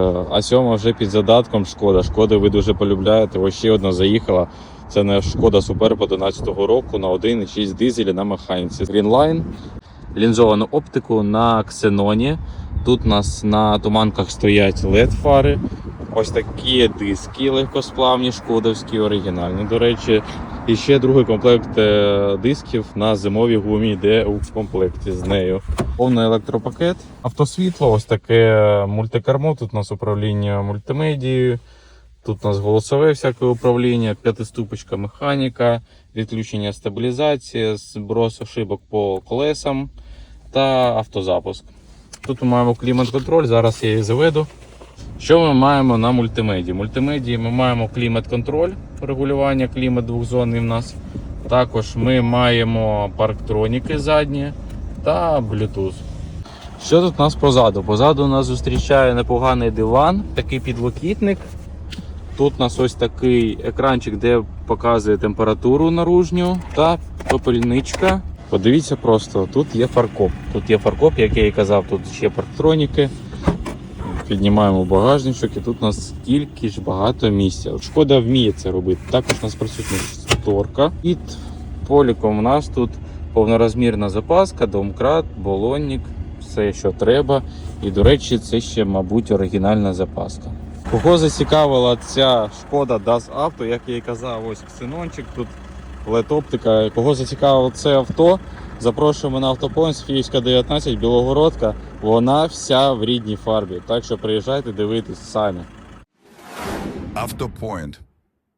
Е, А сьома вже під задатком шкода. Шкода ви дуже полюбляєте. Ось ще одна заїхала. Це не шкода Суперб 11 року на 1,6 дизелі на механіці. Greenline. Лінзовану оптику на ксеноні. Тут у нас на туманках стоять LED фари. Ось такі диски легкосплавні, шкодовські, оригінальні. До речі, і ще другий комплект е, дисків на зимовій гумі йде у комплекті з нею. Повний електропакет. Автосвітло, ось таке мультикермо. Тут у нас управління мультимедією. Тут у нас голосове всяке управління, п'ятиступочка механіка, відключення стабілізації, зброс ошибок по колесам та автозапуск. Тут ми маємо клімат-контроль, зараз я її заведу. Що ми маємо на мультимедії? Мультимедії ми маємо клімат-контроль, регулювання клімат двохзонний в нас. Також ми маємо парктроніки задні та Bluetooth. Що тут у нас позаду? Позаду нас зустрічає непоганий диван, такий підлокітник. Тут у нас ось такий екранчик, де показує температуру наружню та попільничка. Подивіться просто, тут є фаркоп. Тут є фаркоп, як я і казав, тут ще парктроніки. Піднімаємо багажничок і тут у нас стільки ж багато місця. От Шкода вміє це робити. Також у нас присутня шторка. Під поліком у нас тут повнорозмірна запаска, домкрат, балонник, все, що треба. І, до речі, це ще, мабуть, оригінальна запаска. Кого зацікавила ця шкода DAS Auto, як я і казав, ось ксенончик, тут LED-оптика. Кого зацікавило це авто, запрошуємо на автопонс. Софіївська 19, Білогородка. Вона вся в рідній фарбі. Так що приїжджайте, дивитись самі. Автопоінт.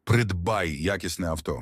Придбай якісне авто.